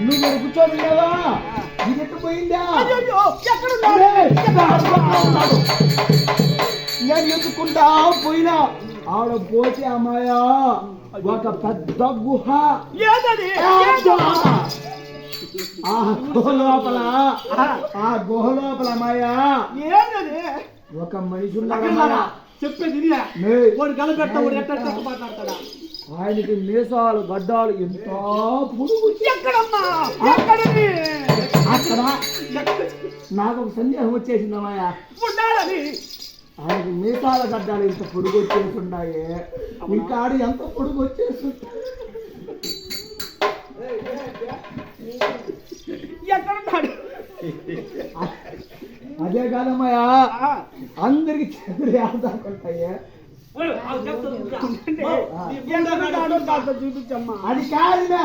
నువ్వు కూర్చొని లేవా ఇది ఎట్టు పోయిందా నేను ఎత్తుకుంటా పోయినా ఆవిడ పోతే అమ్మాయా ఒక పెద్ద గుహ ఆ గుహ లోపల ఆ గుహ లోపల అమ్మాయా ఒక మనిషి ఉన్నాడు చెప్పేది. వాడు గలపెట్ట వాడు ఎట్ట ఎట్ట మాట్లాడతాడా? ఆయనకి మీసాలు గడ్డాలు ఎంత ఎక్కడమ్మా? ఎక్కడది? అక్కడ నాకు ఒక సందేహం వచ్చేసింది అమ్మాయ ఉండాలని. ఆయనకి మీసాల గడ్డాలు ఇంత పొడుగు వచ్చేసి ఉన్నాయి ఈ కాడు ఎంత పొడుగు వచ్చేసి ఎక్కడున్నాడు అదే కాదమ్మాయా ఆ, అందరికి చేతులు ఏడాకుంటాయి ఎక్కడున్నాడో కాస్త చూపించమ్మా అది కాదునా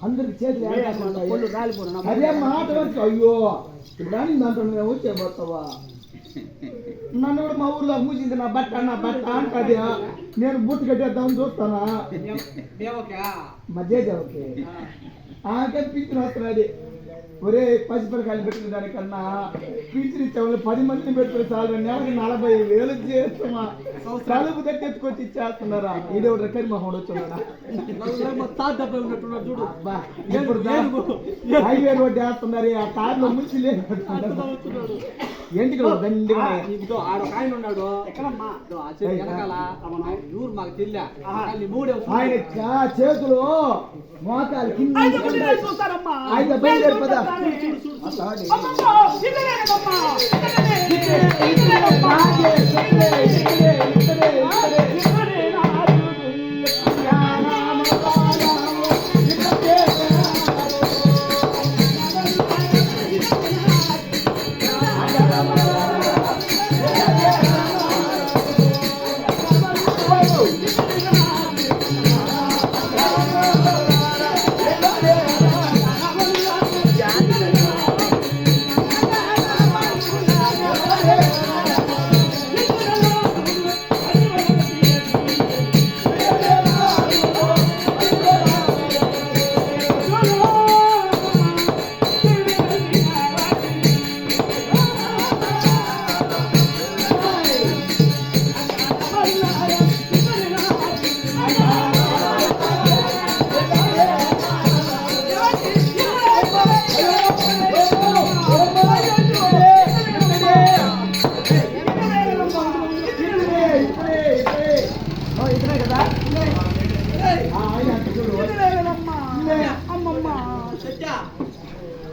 అందరికి చేతులు పళ్ళు ఏడాకుంటాయి రాలిపోను అదే మాట వచ్చి అయ్యో ఇప్పుడు అని దాంట్లో నువ్వు వచ్చే పోతావా నన్ను కూడా మా ఊర్లో మూసింది నా బట్ట నా బట్ట అంటది నేను బూట్ కట్టేద్దామని చూస్తానా మధ్య ఓకే ఆకే పింఛన్ వస్తున్నాడు ఒరే పసిపిల్లకాయలు పెట్టిన దానికన్నా పింఛన్ ఇచ్చేవాళ్ళు పది మందిని పెట్టుకుని చాలు నెలకి నలభై వేలు చేస్తామా తలుపు తట్టెత్తుకొచ్చి ఇచ్చేస్తున్నారా? ఇది ఒకటి రకరి మొహం వచ్చున్నాడా హైవే రోడ్డు వేస్తున్నారు ఆ కార్లో ముంచి లేదు ఎందుకు దండిగా ఇదిగో ఆడ ఒక ఆయన ఉన్నాడు. ఎక్కడమ్మా? ఇదిగో ఆ చెట్టు వెనకాల ఊరు మాకు తెలియ. కానీ మూడే ఆయన కా- చేతులు మోకాలు కింద ಹೌದಾ ಅಲ್ಲ ಹಾಗೆ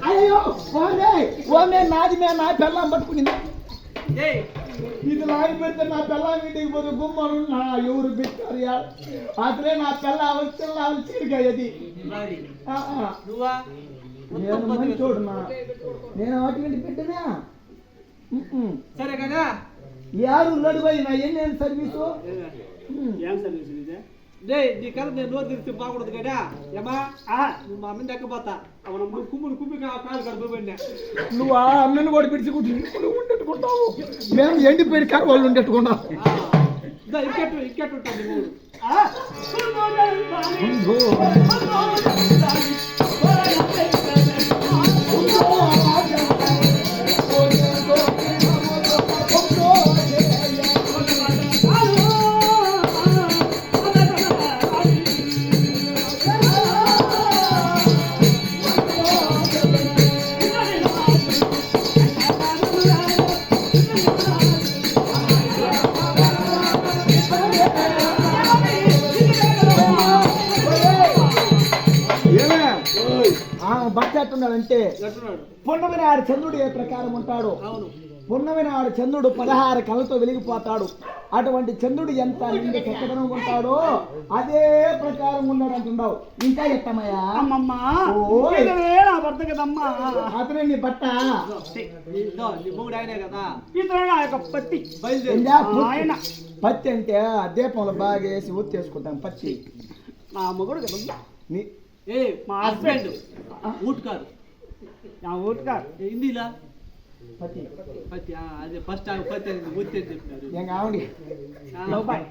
అయ్యో ఓనే ఓనే నాది మే నా పెళ్ళం పట్టుకునింది. ఇది లాగి పెడితే నా పెళ్ళం ఇంటికి పోతే గుమ్మలు నా ఎవరు పెట్టారు అతనే నా పెళ్ళ వచ్చి చిరికాయది నువ్వా? నేను మంచోడు నా నేను అటువంటి ఉమ్మ్. సరే కదా? యారు నడువై నా ఎన్ని సర్వీసు. ఏం సర్వీస్ ఇదే డే నీ కథ నేను నోరు తెరిస్తే బాగుండదు కదా ఏమా ఆ, నువ్వు మా మీద ఎక్కపోతా అవును కుమ్ములు కుమ్మి కా- కాలు కడుపుపోయినా నువ్వు ఆ అమ్మని కూడా పిడిచికుంటు ఉండెట్టుకుంటావు మేము ఎండిపోయిన కారు వాళ్ళు ఉండెట్టుకున్నాం ఇంకెట్టు ఇంకెట్టు ఉంటుంది మూడు ఆ. ఏమే ఆమె భర్త ఎట్టున్నాడంటే ఎట్టున్నాడు పున్నమి నాడు చంద్రుడు ఏ ప్రకారం ఉంటాడు అవును. పున్నమి నాడు చంద్రుడు పదహారు కళతో వెలిగిపోతాడు. అటువంటి చంద్రుడు ఎంత నిండు చక్కదనం ఉంటాడో అదే ప్రకారం ఉన్నాడు అంటున్నావు ఇంకా ఎత్తమయ్యా? అమ్మమ్మా నా భర్త కదమ్మా. అతనే నీ బట్ట ఇతను నా యొక్క పత్తి? ఆయన. పత్తి అంటే ఆ దీపంలో బాగా వేసి ఊత్తేసుకుంటాం పత్తి. నా మొగుడు కదమ్మా నీ ఏ మా హస్బెండ్ ఊట్ కాదు నా ఊరు కాదు ఏ, పత్తి. పత్తి అదే ఫస్ట్ ఆమె పత్తి గుర్తి చెప్పినారు లవ్ బాయ్.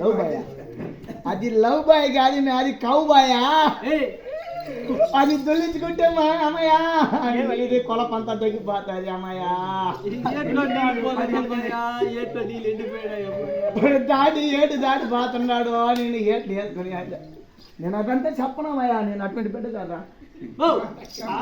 Love boy? అది లవ్ బాయ్ కాదు అది కౌ బాయా? అది దొల్లించుకుంటే మా అమ్మయ్యా. ఇది కొలపంతా దొరికిపోతుంది అమ్మయా దాటి ఏటు దాటి పోతున్నాడు. నేను ఏట్లు వేసుకుని నేను అదంతా చెప్పనమ్మయ్యా నేను అటువంటి బిడ్డ కదా ఓ, ఆ,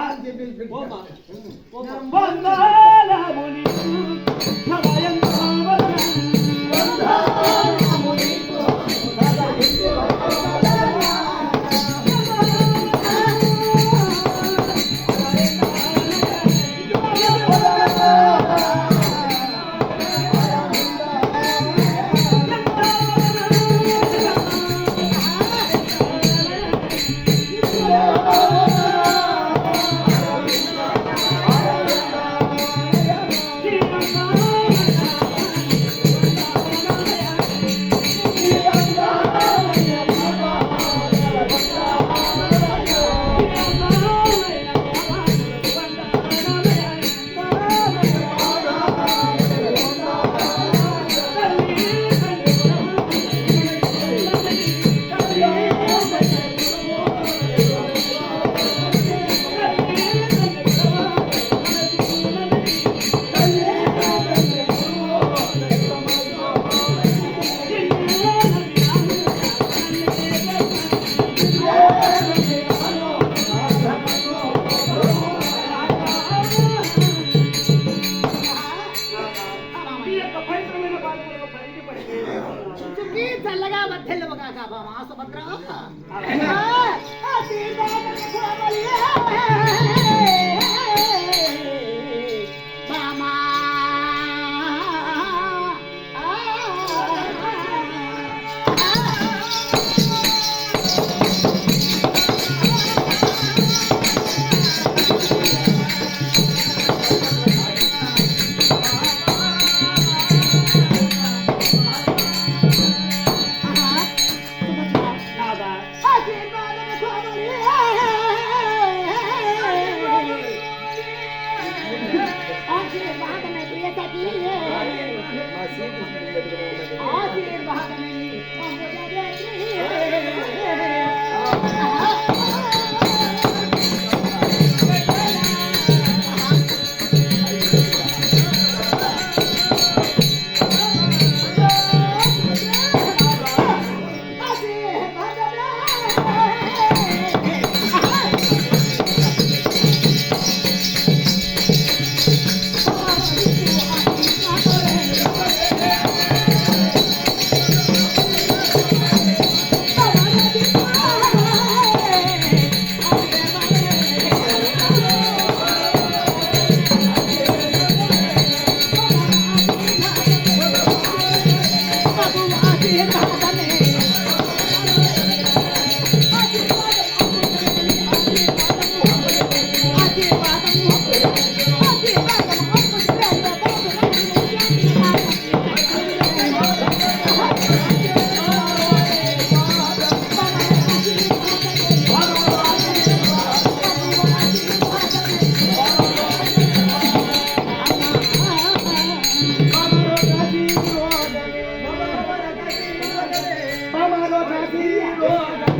Agora acabamos a nossa é. batraça. tranquilo.